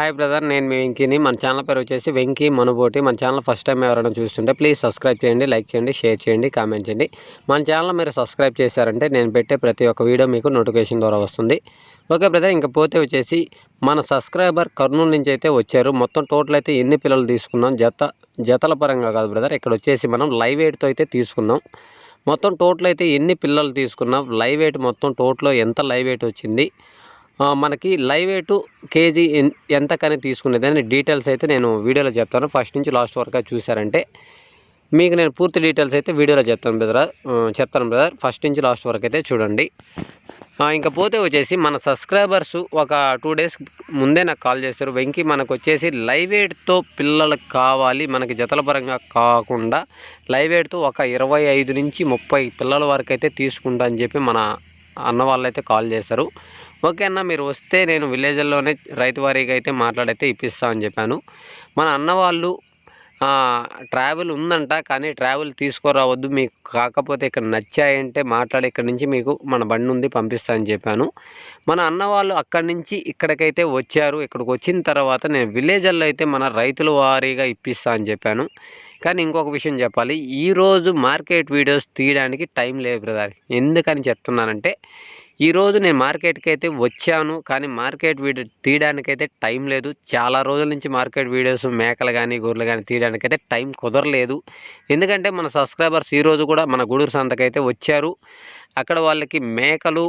Hi brother నేను మీ వెంకీని. మన channel పేరు వచ్చేసి వెంకీ మనుబోటి. మన ఛానల్ ఫస్ట్ టైం ఎవరైనా చూస్తుంటే ప్లీజ్ సబ్స్క్రైబ్ చేయండి లైక్ చేయండి షేర్ చేయండి కామెంట్ చేయండి. మన ఛానల్ మీరు సబ్స్క్రైబ్ చేశారంటే నేను పెట్టే ప్రతి ఒక్క వీడియో మీకు నోటిఫికేషన్ ద్వారా వస్తుంది. ఓకే బ్రదర్ ఇంకా పోతే వచ్చేసి మన సబ్స్క్రైబర్ కర్నూలు నుంచి అయితే వచ్చారు. మొత్తం టోటల్ అయితే ఎన్ని పిల్లలు తీసుకున్నాం? జత జతల పరంగా కాదు బ్రదర్ ఇక్కడ వచ్చేసి మనం లైవ్ ఎయిట్తో అయితే తీసుకున్నాం. మొత్తం టోటల్ అయితే ఎన్ని పిల్లలు తీసుకున్నాం? లైవ్ ఎయిట్ మొత్తం టోటల్ ఎంత లైవ్ ఎయిట్ వచ్చింది? మనకి లైవ్ వెయిట్ కేజీ ఎంతకని తీసుకునేది అని డీటెయిల్స్ అయితే నేను వీడియోలో చెప్తాను. ఫస్ట్ నుంచి లాస్ట్ వరకు చూసారంటే మీకు నేను పూర్తి డీటెయిల్స్ అయితే వీడియోలో చెప్తాను బ్రదర్ చెప్తాను బ్రదర్. ఫస్ట్ నుంచి లాస్ట్ వరకు అయితే చూడండి. ఇంకా పోతే వచ్చేసి మన సబ్స్క్రైబర్స్ ఒక టూ డేస్ ముందే నాకు కాల్ చేశారు. వెంకీ మనకు వచ్చేసి లైవ్ ఎయిట్తో పిల్లలకు కావాలి మనకి జతల పరంగా కాకుండా లైవ్ ఎయిట్తో ఒక ఇరవై ఐదు నుంచి ముప్పై పిల్లల వరకు అయితే తీసుకుంటా అని చెప్పి మన అన్న వాళ్ళు అయితే కాల్ చేశారు. ఓకే అన్న మీరు వస్తే నేను విలేజ్లోనే రైతు వారీగా అయితే మాట్లాడైతే ఇప్పిస్తా అని చెప్పాను. మన అన్న వాళ్ళు ట్రావెల్ ఉందంట కానీ ట్రావెల్ తీసుకురావద్దు. మీకు కాకపోతే ఇక్కడ నచ్చాయంటే మాట్లాడి ఇక్కడ నుంచి మీకు మన బండి ఉంది పంపిస్తా అని చెప్పాను. మన అన్న వాళ్ళు అక్కడి నుంచి ఇక్కడికైతే వచ్చారు. ఇక్కడికి వచ్చిన తర్వాత నేను విలేజల్లో అయితే మన రైతుల వారీగా ఇప్పిస్తా అని చెప్పాను. కానీ ఇంకొక విషయం చెప్పాలి. ఈరోజు మార్కెట్ వీడియోస్ తీయడానికి టైం లేదు బ్రదర్. ఎందుకని చెప్తున్నానంటే ఈరోజు నేను మార్కెట్కి అయితే వచ్చాను కానీ మార్కెట్ వీడియో తీయడానికైతే టైం లేదు. చాలా రోజుల నుంచి మార్కెట్ వీడియోస్ మేకలు కానీ గొర్రెలు కానీ తీయడానికైతే టైం కుదరలేదు. ఎందుకంటే మన సబ్స్క్రైబర్స్ ఈరోజు కూడా మన గూడూరు సంతకైతే వచ్చారు. అక్కడ వాళ్ళకి మేకలు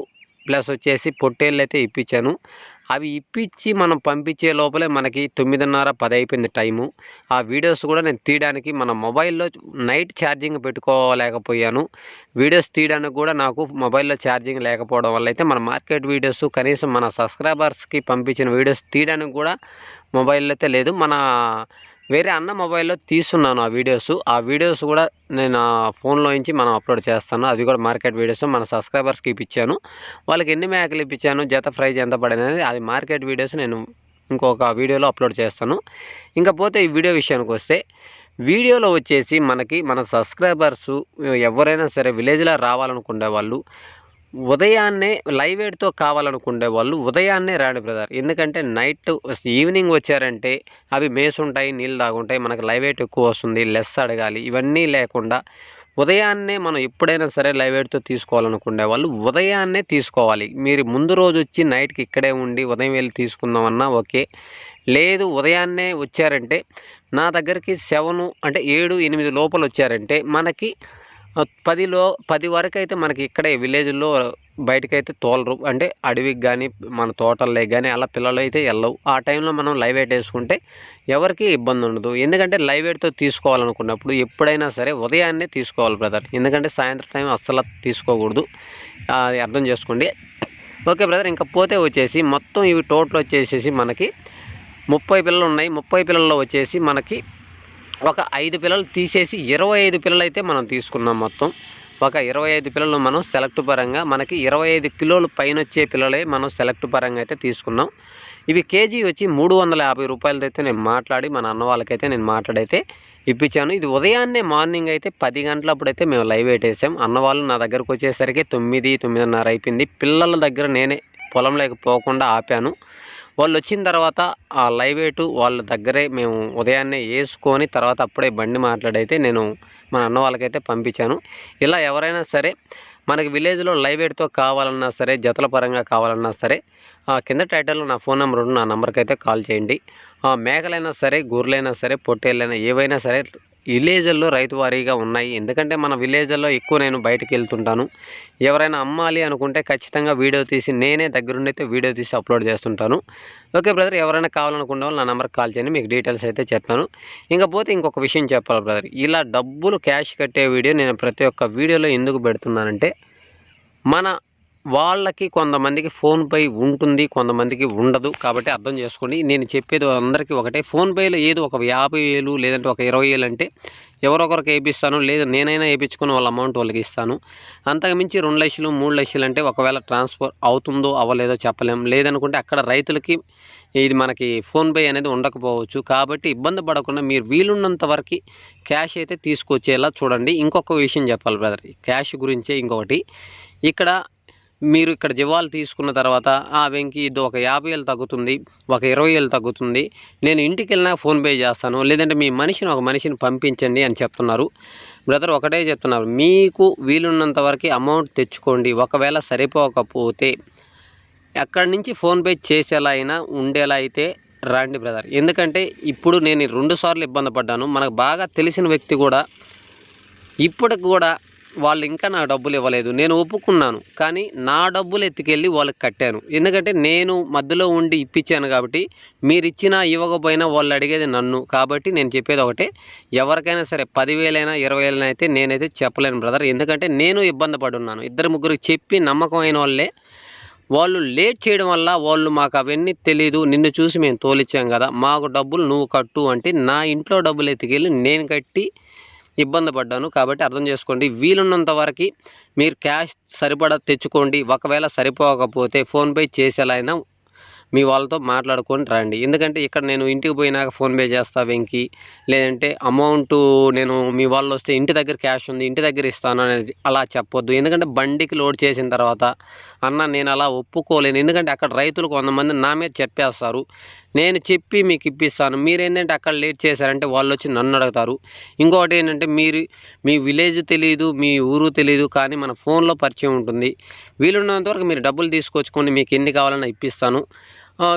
ప్లస్ వచ్చేసి పొట్టేళ్ళు అయితే ఇప్పించాను. అవి ఇప్పించి మనం పంపించే లోపలే మనకి తొమ్మిదిన్నర పది అయిపోయింది టైము. ఆ వీడియోస్ కూడా నేను తీయడానికి మన మొబైల్లో నైట్ ఛార్జింగ్ పెట్టుకోలేకపోయాను. వీడియోస్ తీయడానికి కూడా నాకు మొబైల్లో ఛార్జింగ్ లేకపోవడం వల్ల అయితే మన మార్కెట్ వీడియోస్ కనీసం మన సబ్స్క్రైబర్స్కి పంపించిన వీడియోస్ తీయడానికి కూడా మొబైల్లో అయితే లేదు. మన వేరే అన్న మొబైల్లో తీస్తున్నాను ఆ వీడియోస్. ఆ వీడియోస్ కూడా నేను ఆ ఫోన్లో నుంచి మనం అప్లోడ్ చేస్తాను. అది కూడా మార్కెట్ వీడియోస్. మన సబ్స్క్రైబర్స్కి ఇప్పించాను. వాళ్ళకి ఎన్ని మేకలు ఇప్పించాను జత ప్రైజ్ ఎంత పడినది అది మార్కెట్ వీడియోస్ నేను ఇంకొక వీడియోలో అప్లోడ్ చేస్తాను. ఇంకా పోతే ఈ వీడియో విషయానికి వస్తే వీడియోలో వచ్చేసి మనకి మన సబ్స్క్రైబర్స్ ఎవరైనా సరే విలేజ్లో రావాలనుకునే వాళ్ళు ఉదయాన్నే లైవ్ ఎయిడ్తో కావాలనుకునే వాళ్ళు ఉదయాన్నే రాండి బ్రదర్. ఎందుకంటే నైట్ ఈవినింగ్ వచ్చారంటే అవి మేసుంటాయి నీళ్ళు తాగుంటాయి మనకి లైవ్ ఎయిట్ ఎక్కువ వస్తుంది లెస్ అడగాలి ఇవన్నీ లేకుండా ఉదయాన్నే మనం ఎప్పుడైనా సరే లైవ్ ఎయిడ్తో తీసుకోవాలనుకునే వాళ్ళు ఉదయాన్నే తీసుకోవాలి. మీరు ముందు రోజు వచ్చి నైట్కి ఇక్కడే ఉండి ఉదయం వెళ్ళి తీసుకుందామన్నా ఓకే. లేదు ఉదయాన్నే వచ్చారంటే నా దగ్గరికి సెవెను అంటే ఏడు ఎనిమిది లోపల వచ్చారంటే మనకి పదిలో పది వరకు అయితే మనకి ఇక్కడే విలేజ్లో బయటకైతే తోలరు. అంటే అడవికి కానీ మన తోటల్లో కానీ అలా పిల్లలు అయితే వెళ్ళవు ఆ టైంలో మనం లైవ్ వెయిట్ వేసుకుంటే ఎవరికి ఇబ్బంది ఉండదు. ఎందుకంటే లైవ్ వెయిట్తో తీసుకోవాలనుకున్నప్పుడు ఎప్పుడైనా సరే ఉదయాన్నే తీసుకోవాలి బ్రదర్. ఎందుకంటే సాయంత్రం టైం అస్సలు తీసుకోకూడదు. అర్థం చేసుకోండి. ఓకే బ్రదర్ ఇంకా పోతే వచ్చేసి మొత్తం ఇవి టోటల్ వచ్చేసేసి మనకి ముప్పై పిల్లలు ఉన్నాయి ముప్పై పిల్లల్లో వచ్చేసి మనకి ఒక ఐదు పిల్లలు తీసేసి ఇరవై ఐదు పిల్లలు అయితే మనం తీసుకున్నాం మొత్తం. ఒక ఇరవై ఐదు పిల్లలు మనం సెలెక్ట్ పరంగా మనకి ఇరవై ఐదు కిలోలు పైన వచ్చే పిల్లలే మనం సెలెక్ట్ పరంగా అయితే తీసుకున్నాం. ఇవి కేజీ వచ్చి మూడు వందల యాభై రూపాయలదైతే నేను మాట్లాడి మన అన్న వాళ్ళకైతే నేను మాట్లాడైతే ఇప్పించాను. ఇది ఉదయాన్నే మార్నింగ్ అయితే పది గంటలప్పుడైతే మేము లైవ్ పెట్టేసాం అన్న వాళ్ళు నా దగ్గరకు వచ్చేసరికి తొమ్మిది తొమ్మిదిన్నర అయిపోయింది. పిల్లల దగ్గర నేనే పొలంలోకి పోకుండా ఆపాను. వాళ్ళు వచ్చిన తర్వాత ఆ లైవ్ ఎయిట్ వాళ్ళ దగ్గరే మేము ఉదయాన్నే వేసుకొని తర్వాత అప్పుడే బండి మాట్లాడైతే నేను మన అన్న వాళ్ళకైతే పంపించాను. ఇలా ఎవరైనా సరే మనకి విలేజ్లో లైవ్ ఎయిట్తో కావాలన్నా సరే జతల పరంగా కావాలన్నా సరే కింద టైటిల్లో నా ఫోన్ నెంబర్ ఉంది నా నెంబర్కి అయితే కాల్ చేయండి. మేకలైనా సరే గొర్రెలైనా సరే పొట్టేళ్ళైనా ఏవైనా సరే విలేజ్ల్లో రైతు వారీగా ఉన్నాయి. ఎందుకంటే మన విలేజ్ల్లో ఎక్కువ నేను బయటకు వెళ్తుంటాను. ఎవరైనా అమ్మాలి అనుకుంటే ఖచ్చితంగా వీడియో తీసి నేనే దగ్గరుండైతే వీడియో తీసి అప్లోడ్ చేస్తుంటాను. ఓకే బ్రదర్ ఎవరైనా కావాలనుకునే వాళ్ళు నా నెంబర్కి కాల్ చేయండి మీకు డీటెయిల్స్ అయితే చెప్తాను. ఇంకపోతే ఇంకొక విషయం చెప్పాలి బ్రదర్ ఇలా డబ్బులు క్యాష్ కట్టే వీడియో నేను ప్రతి ఒక్క వీడియోలో ఎందుకు పెడుతున్నానంటే మన వాళ్ళకి కొంతమందికి ఫోన్పే ఉంటుంది కొంతమందికి ఉండదు. కాబట్టి అర్థం చేసుకోండి. నేను చెప్పేది అందరికీ ఒకటే. ఫోన్పేలో ఏదో ఒక యాభై వేలు లేదంటే ఒక ఇరవై వేలు అంటే ఎవరొకరికి వేయిస్తాను లేదు నేనైనా వేయించుకుని వాళ్ళ అమౌంట్ వాళ్ళకి ఇస్తాను. అంతకు మించి రెండు లక్షలు మూడు లక్షలు అంటే ఒకవేళ ట్రాన్స్ఫర్ అవుతుందో అవ్వలేదో చెప్పలేం. లేదనుకుంటే అక్కడ రైతులకి ఇది మనకి ఫోన్పే అనేది ఉండకపోవచ్చు. కాబట్టి ఇబ్బంది పడకుండా మీరు వీలున్నంత వరకు క్యాష్ అయితే తీసుకొచ్చేలా చూడండి. ఇంకొక విషయం చెప్పాలి బ్రదర్. క్యాష్ గురించే ఇంకొకటి. ఇక్కడ మీరు ఇక్కడ జీవాలు తీసుకున్న తర్వాత ఆ వెంకి ఇది ఒక యాభై వేలు తగ్గుతుంది ఒక ఇరవై వేలు తగ్గుతుంది. నేను ఇంటికి వెళ్ళినా ఫోన్పే చేస్తాను లేదంటే మీ మనిషిని ఒక మనిషిని పంపించండి అని చెప్తున్నారు. బ్రదర్ ఒకటే చెప్తున్నారు మీకు వీలున్నంత వరకు అమౌంట్ తెచ్చుకోండి ఒకవేళ సరిపోకపోతే. ఎక్కడి నుంచి ఫోన్పే చేసేలా అయినా ఉండేలా అయితే రండి బ్రదర్. ఎందుకంటే ఇప్పుడు నేను రెండుసార్లు ఇబ్బంది పడ్డాను మనకు బాగా తెలిసిన వ్యక్తి కూడా ఇప్పటికి కూడా వాళ్ళు ఇంకా నాకు డబ్బులు ఇవ్వలేదు. నేను ఒప్పుకున్నాను కానీ నా డబ్బులు ఎత్తుకెళ్ళి వాళ్ళకి కట్టాను. ఎందుకంటే నేను మధ్యలో ఉండి ఇప్పించాను కాబట్టి మీరు ఇచ్చినా ఇవ్వకపోయినా వాళ్ళు అడిగేది నన్ను. కాబట్టి నేను చెప్పేది ఒకటే ఎవరికైనా సరే పదివేలైనా ఇరవై వేలైనా అయితే నేనైతే చెప్పలేను బ్రదర్. ఎందుకంటే నేను ఇబ్బంది పడున్నాను. ఇద్దరు ముగ్గురు చెప్పి నమ్మకమైన వాళ్ళే. వాళ్ళు లేట్ చేయడం వల్ల వాళ్ళు మాకు అవన్నీ తెలియదు నిన్ను చూసి మేము తోలిచ్చాం కదా మాకు డబ్బులు నువ్వు కట్టు అంటే నా ఇంట్లో డబ్బులు ఎత్తుకెళ్ళి నేను కట్టి ఇబ్బంది పడ్డాను. కాబట్టి అర్థం చేసుకోండి. వీలున్నంత వరకు మీరు క్యాష్ సరిపడా తెచ్చుకోండి. ఒకవేళ సరిపోకపోతే ఫోన్పే చేసేలా అయినా మీ వాళ్ళతో మాట్లాడుకొని రండి. ఎందుకంటే ఇక్కడ నేను ఇంటికి పోయినాక ఫోన్పే చేస్తా వెంకి. లేదంటే అమౌంట్ నేను మీ వాళ్ళు వస్తే ఇంటి దగ్గర క్యాష్ ఉంది ఇంటి దగ్గర ఇస్తాను అనేది అలా చెప్పొద్దు. ఎందుకంటే బండికి లోడ్ చేసిన తర్వాత అన్న నేను అలా ఒప్పుకోలేను. ఎందుకంటే అక్కడ రైతులు కొంతమంది నా మీద చెప్పేస్తారు. నేను చెప్పి మీకు ఇప్పిస్తాను. మీరేంటంటే అక్కడ లేట్ చేశారంటే వాళ్ళు వచ్చి నన్ను అడుగుతారు. ఇంకొకటి ఏంటంటే మీరు మీ విలేజ్ తెలియదు మీ ఊరు తెలియదు కానీ మన ఫోన్లో పరిచయం ఉంటుంది. వీలున్నంతవరకు మీరు డబ్బులు తీసుకొచ్చుకొని మీకు ఎన్ని కావాలన్నా ఇప్పిస్తాను.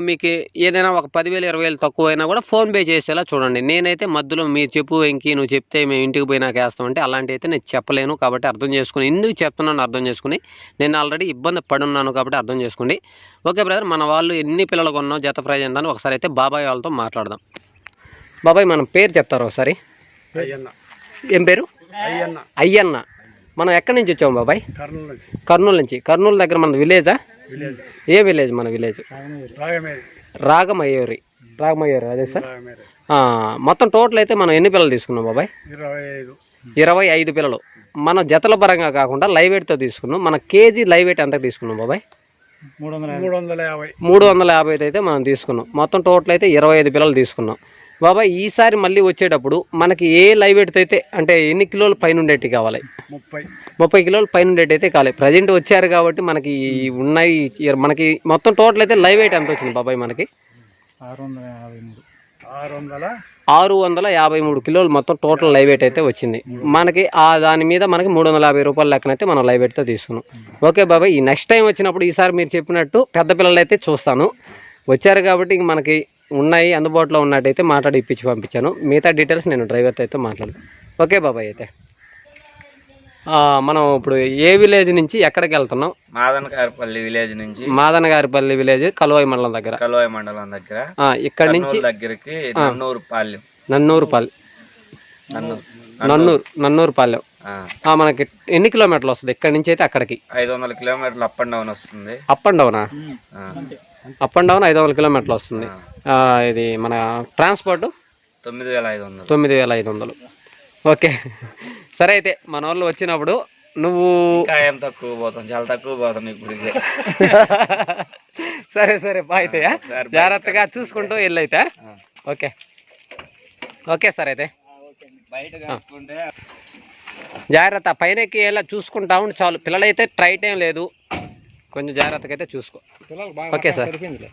మీకు ఏదైనా ఒక పదివేలు ఇరవై వేలు తక్కువ అయినా కూడా ఫోన్పే చేసేలా చూడండి. నేనైతే మధ్యలో మీరు చెప్పు వెంకి నువ్వు చెప్తే మేము ఇంటికి పోయినాక వేస్తామంటే అలాంటి అయితే నేను చెప్పలేను కాబట్టి అర్థం చేసుకుని ఎందుకు చెప్తున్నాను అర్థం చేసుకుని నేను ఆల్రెడీ ఇబ్బంది పడున్నాను కాబట్టి అర్థం చేసుకోండి ఓకే బ్రదర్ మన వాళ్ళు ఎన్ని పిల్లలు కొన్నాం జత ప్రైజ్ ఎంత ఒకసారి అయితే బాబాయ్ వాళ్ళతో మాట్లాడదాం. బాబాయ్ మనం పేరు చెప్తారు ఒకసారి? ఏం పేరు? అయ్యన్న. అయ్యన్న. మనం ఎక్కడి నుంచి వచ్చాము బాబాయ్? కర్నూలు నుంచి. కర్నూలు నుంచి. కర్నూలు దగ్గర మన విలేజ్? ఏ విలేజ్ మన విలేజ్? రాగమేరి. రాగమయ్యూరి రాగమయ్యూరి అదే సార్? మొత్తం టోటల్ అయితే మనం ఎన్ని పిల్లలు తీసుకున్నాం బాబాయ్? ఇరవై ఐదు. పిల్లలు. మన జతల పరంగా కాకుండా లైవ్ వెయిట్తో తీసుకున్నాం. మన కేజీ లైవ్ వెయిట్ ఎంత తీసుకున్నాం బాబాయ్? మూడు వందల యాభై. మూడు వందల యాభై అయితే మనం తీసుకున్నాం. మొత్తం టోటల్ అయితే ఇరవై ఐదు పిల్లలు తీసుకున్నాం. బాబాయ్ ఈసారి మళ్ళీ వచ్చేటప్పుడు మనకి ఏ లైవ్ వెయిట్ అయితే అంటే ఎన్ని కిలోలు పైన ఉండేటి కావాలి? ముప్పై. ముప్పై కిలోలు పైన ఉండేటి అయితే కావాలి. ప్రజెంట్ వచ్చారు కాబట్టి మనకి ఉన్నాయి మనకి మొత్తం టోటల్ అయితే లైవ్ వెయిట్ ఎంత వచ్చింది బాబాయ్ మనకి? ఆరు వందల యాభై మూడు. ఆరు వందల ఆరు వందల యాభై మూడు కిలోలు మొత్తం టోటల్ లైవ్ వెయిట్ అయితే వచ్చింది. మనకి ఆ దాని మీద మనకి మూడు వందల యాభై రూపాయల లెక్కనైతే మనం లైవ్ వెయిట్తో తీసుకున్నాం ఓకే బాబాయ్ ఈ నెక్స్ట్ టైం వచ్చినప్పుడు ఈసారి మీరు చెప్పినట్టు పెద్ద పిల్లలు అయితే చూస్తాను. వచ్చారు కాబట్టి ఇంక మనకి ఉన్నాయి అందుబాటులో ఉన్నట్టయితే మాట్లాడి ఇప్పించి పంపించాను. మిగతా డీటెయిల్స్ నేను డ్రైవర్తో అయితే మాట్లాడతాను ఓకే బాబాయ్ అయితే. మనం ఇప్పుడు ఏ విలేజ్ నుంచి ఎక్కడికి వెళ్తున్నాం? మాదనకారపల్లి విలేజ్ నుంచి. మాదన గారిపల్లి విలేజ్ కలువాయి మండలం దగ్గర. కలోయ మండలం దగ్గర. ఇక్కడ నుంచి దగ్గరికి నన్నూరు పాలెం. నన్నూరు పల్లె నన్నూరు. నన్నూరు నన్నూరు పాలెం. మనకి ఎన్ని కిలోమీటర్లు వస్తుంది? ఇక్కడ నుంచి అయితే అక్కడికి? ఐదు వందల కిలోమీటర్లు అప్ అండ్ డౌన్ వస్తుంది. అప్ అండ్ డౌనా? అప్ అండ్ డౌన్ ఐదు వందల కిలోమీటర్లు వస్తుంది. ఆ, ఇది మన ట్రాన్స్పోర్ట్? తొమ్మిది వేల ఐదు వందలు. తొమ్మిది వేల ఐదు వందలు. ఓకే. సరే అయితే మన వాళ్ళు వచ్చినప్పుడు నువ్వు ఇంకా ఏం తక్కువ పోతాం? చాలా తక్కువ పోతాం ఇప్పుడు ఇదే సరే సరే బా అయితే ఆ? సరే, bye. జాగ్రత్తగా చూసుకుంటూ వెళ్ళైతే ఓకే. ఓకే సార్ అయితే. బయట జాగ్రత్త. పైనకి ఎలా చూసుకుంటా ఉండి చాలు. పిల్లలైతే ట్రైట్ ఏం లేదు. కొంచెం జాగ్రత్తగా అయితే చూసుకో ఓకే సార్.